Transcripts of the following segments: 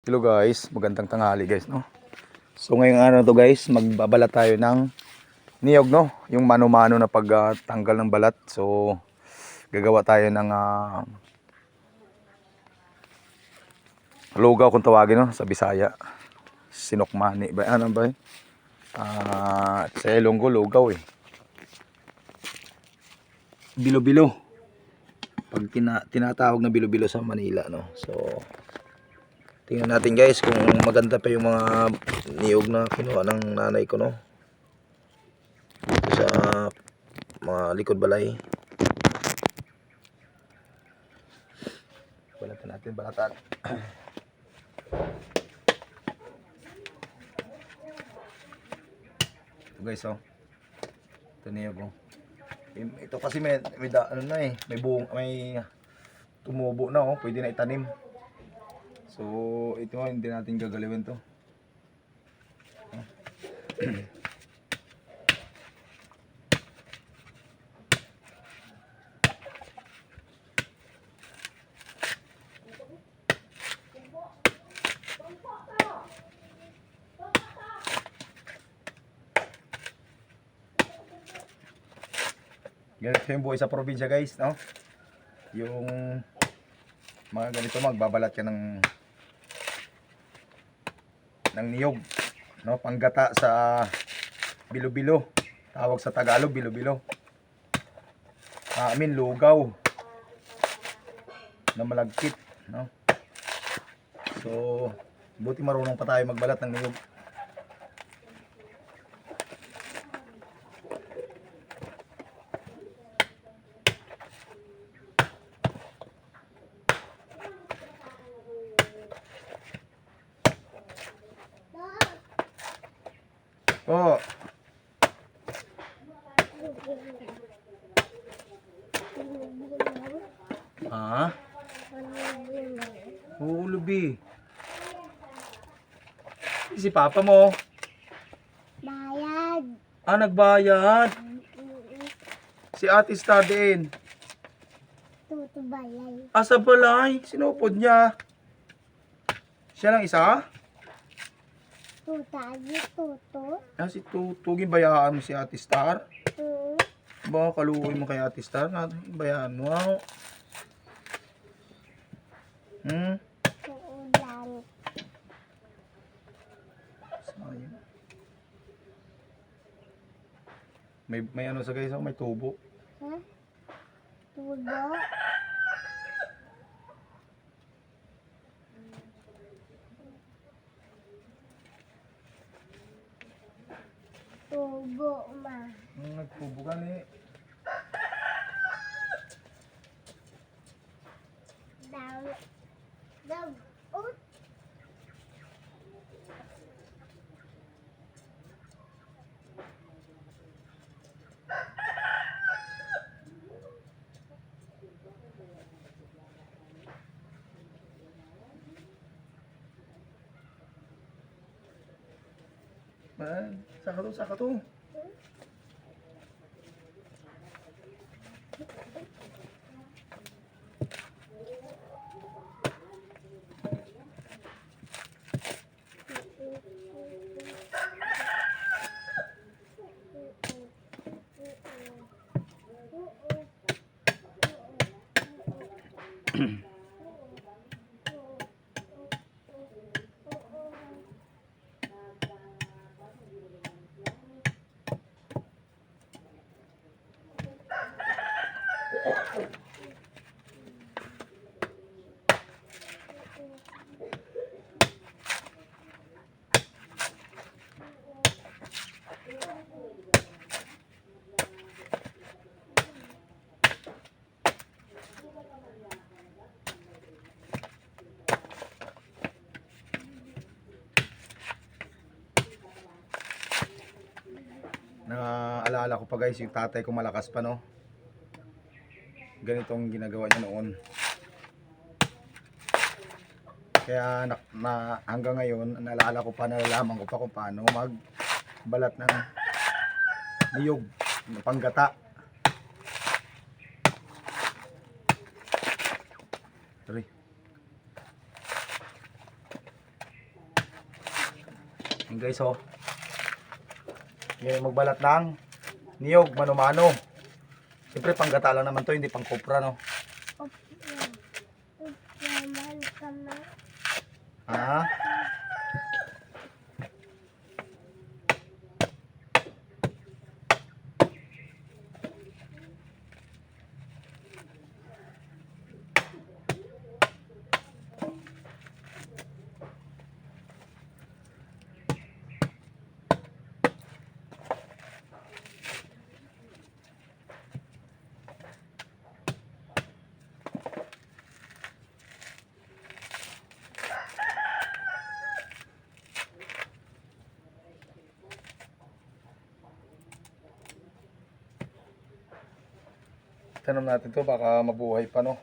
Hello guys, magandang tanghali guys, no? So ngayong araw to guys, magbabala tayo ng niyog, no? Yung mano-mano na pagtanggal ng balat. So gagawa tayo ng ah, lugaw kung tawagin, no? Sa Bisaya. Sinokmani ba? Ano ba? eh? Ah, sa Ilonggo, lugaw eh. Bilo-bilo. Pag tina- tinatawag na bilo-bilo sa Manila, no? So, Tingnan natin guys kung maganda pa yung mga niyog na kinuha ng nanay ko no. Sa mga likod balay. Balatan natin, balatan. Ito guys oh. Ito niyog oh. Ito kasi may, may da, ano na eh, may buong, may tumubo na oh, pwede na itanim. So, ito hindi natin gagalawin to. Ganito yung buhay sa probinsya guys, no? Yung mga ganito magbabalat ka ng ng niyog no? Panggata sa bilo-bilo. Tawag sa Tagalog bilo-bilo. Amin lugaw na malagkit no? So buti marunong pa tayo magbalat ng niyog oh ha Oo, lubi. Si papa mo. Bayad. Ah, nagbayad. Si ate Star din. Tuto bayad. Asa balay? Sinupod niya. Siya lang isa? Tuta agi tuto. Ah, si Tutugin bayaan mo si ate Star? Hmm. Baka kaluoy mo kay ate Star bayaan mo. ah. Hmm? May, may ano sa guys, oh, may tubo. Ha? Tubo. Tubo ma. Hmm, nagtubo ka ni. Down. Down. Ut. Man, saka to, saka to. Naalala ko pa guys, yung tatay ko malakas pa no. Ganitong ginagawa niya noon. Kaya na, na hanggang ngayon, naalala ko pa, nalalaman ko pa kung paano magbalat ng niyog, ng panggata. Tuloy. Yan guys oh. Yan yung magbalat ng niyog, mano-mano. Siyempre panggata lang naman to, hindi pang kopra no. Yan. Up naman ka na. Ha? Tanong natin to, baka mabuhay pa no.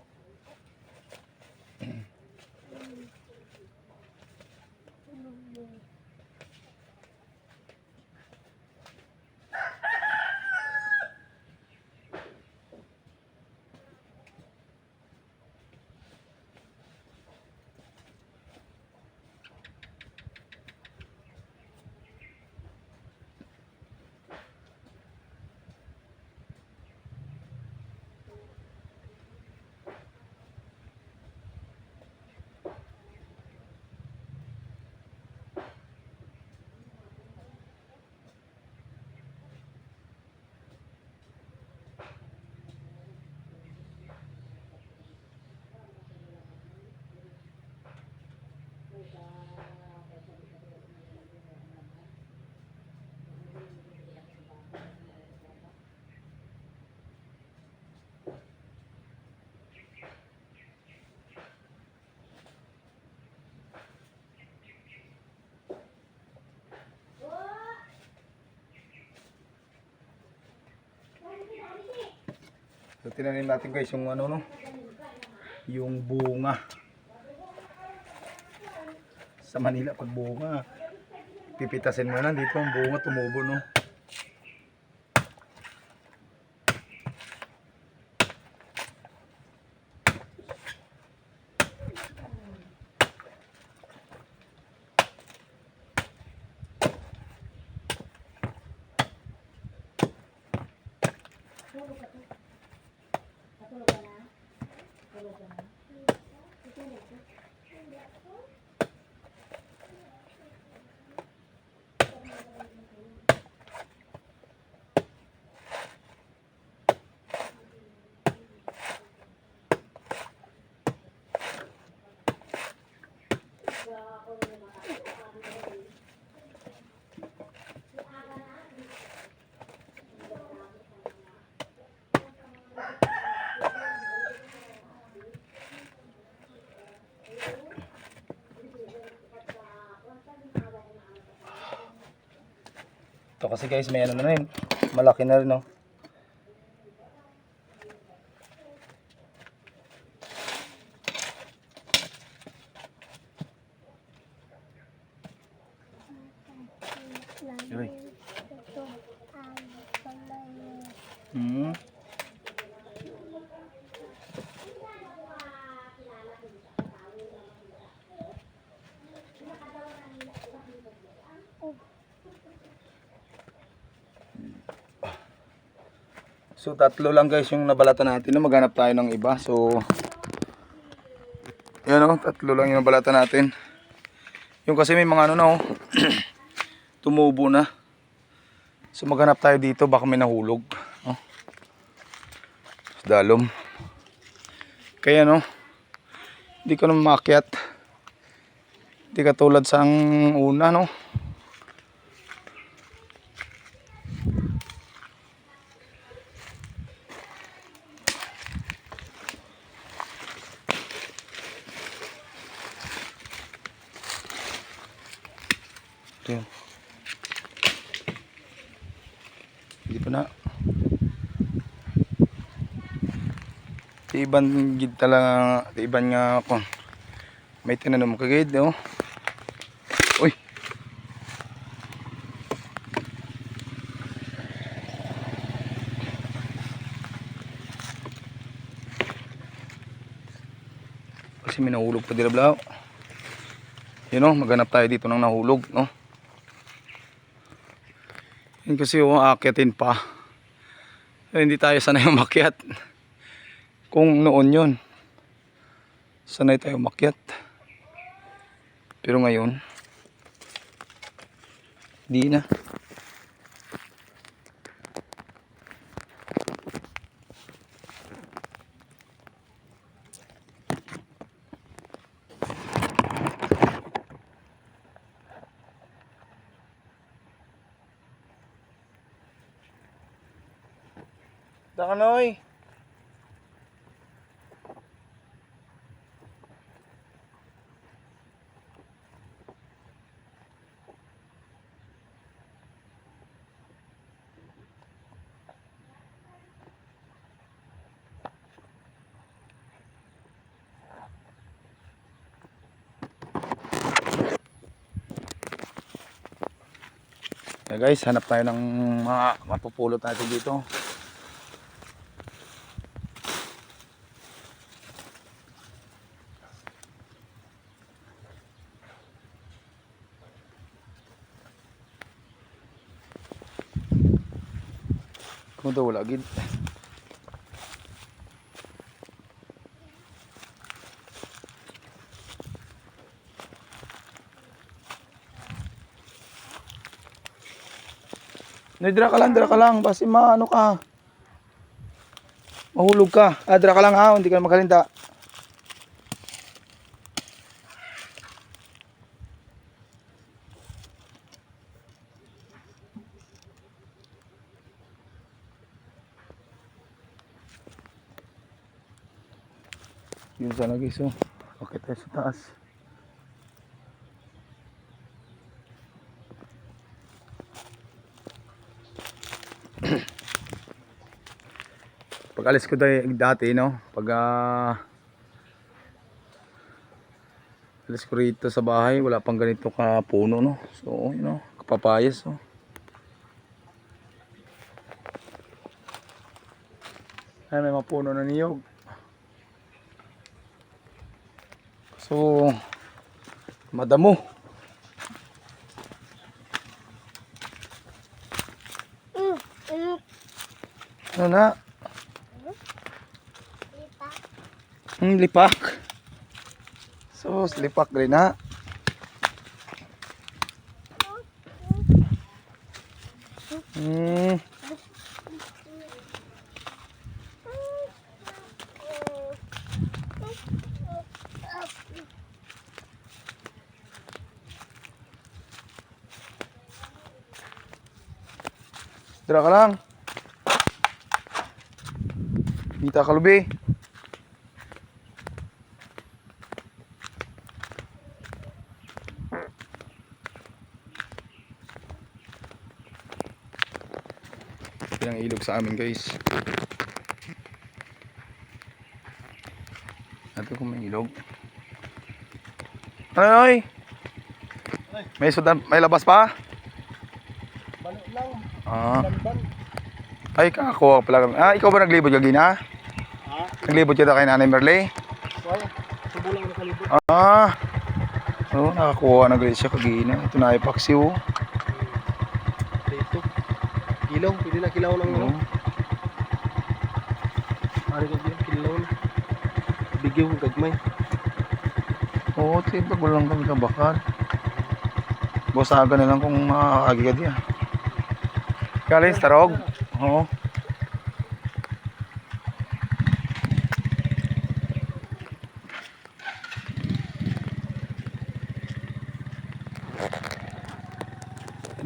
So tinanim natin guys yung ano no. Yung bunga. Sa Manila pag bunga. Pipitasin mo na dito ang bunga tumubo no. Ito kasi guys may ano na rin. Malaki na rin no. Uy. Ito ang kamay. Hmm. So tatlo lang guys yung nabalatan natin na maghanap tayo ng iba. So yan o, tatlo lang yung nabalatan natin. Yung kasi may mga ano na oh, tumubo na. So maghanap tayo dito baka may nahulog. Oh. Dalom. Kaya no, hindi ko na makyat. Hindi katulad sa una no. Ito yun. Hindi pa na. Iban gid talaga, iban nga ako. May tinanong mo kagid, oh. Uy. Kasi may nahulog pa dila blaw. Yun oh, maghanap tayo dito ng nahulog, no? Yun kasi yung pa. Eh, hindi tayo sanay umakyat. Kung noon yun, sanay tayo umakyat. Pero ngayon, di na. Dakanoy! Yeah guys, hanap tayo ng mga mapupulot natin dito. Kung daw wala gid. Dira ka lang, dira ka lang. Basi maano ka. Mahulog ka. Ah, dira ka lang ha. Hindi ka na makalinta. Sana guys oh. Okay tayo sa taas. Pag alis ko dati, no, pag ah, alis ko rito sa bahay, wala pang ganito ka puno no. So, you know, kapapayas oh. Ay, may mga puno na niyog. So, madamo. Ano na? Hmm, lipak. So, lipak rin na. Hmm, dira ka lang. Kita ka lubi. Yan ang ilog sa amin guys. Ito kung may ilog. Ano oy? May sudan, may labas pa? Lang, Ah. Ay, kakakuha pala kami. Ah, ikaw ba naglibot kagina? Ha? Naglibot kita kay Nanay Merle? Wala. Subo lang nakalibot. Ah. Oo, oh, nakakuha na guys siya kagina. Ito na ipaksiw. Dito. Kilaw, pwede na kilaw ng ano. Oo. Ari ka din, kilaw na. Bigyo, gagmay. Oo, tita ko lang kami kabakal. Busaga na lang kung makakagi ka diya. Galing sa tarog. Oo.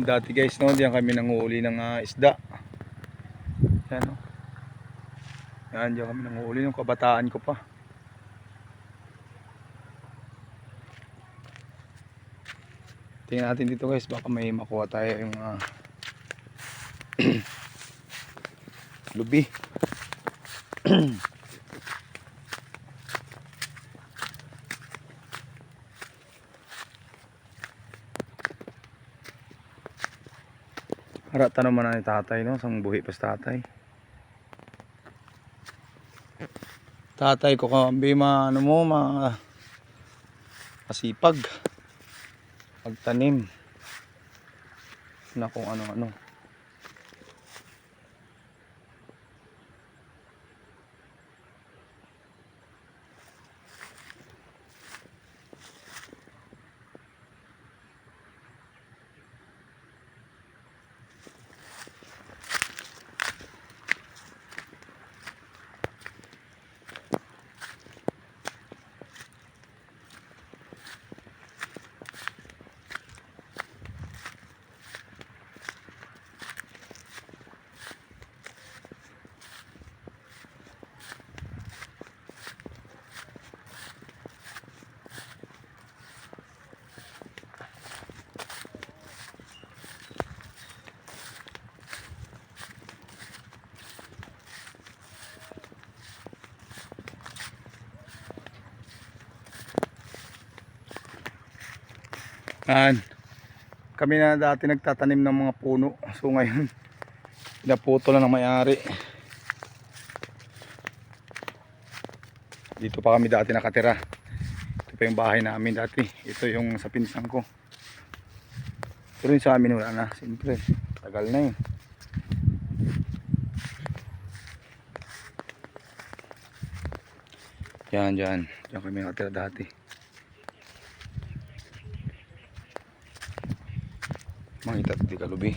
Dati guys, no, diyan kami nanguuli ng ah, isda. Yan, no. Yan, diyan kami nanguuli ng kabataan ko pa. Tingnan natin dito guys, baka may makuha tayo yung ah, lubi. Harata naman na ni tatay no, sang buhi pa tatay. Tatay ko kambi ma ano mo ma masipag pagtanim na kung ano ano Yan. Kami na dati nagtatanim ng mga puno. So ngayon, naputo na ng may-ari. Dito pa kami dati nakatira. Ito pa yung bahay namin dati. Ito yung sa pinsan ko. Pero yung sa amin wala na. Siyempre, tagal na yun. Yan, dyan. Diyan kami nakatira dati. Ito di kalubi.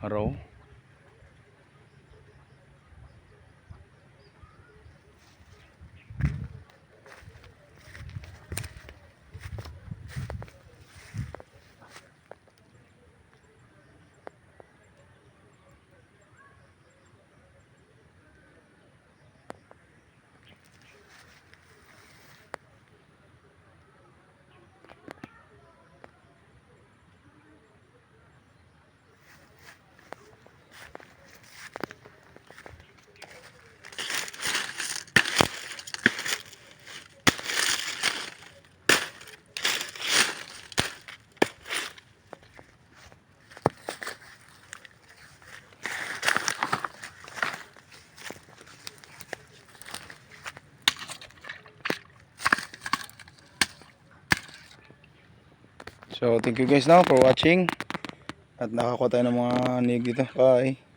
Araw. So, thank you guys now for watching. At nakakuha tayo ng mga nig dito. Bye.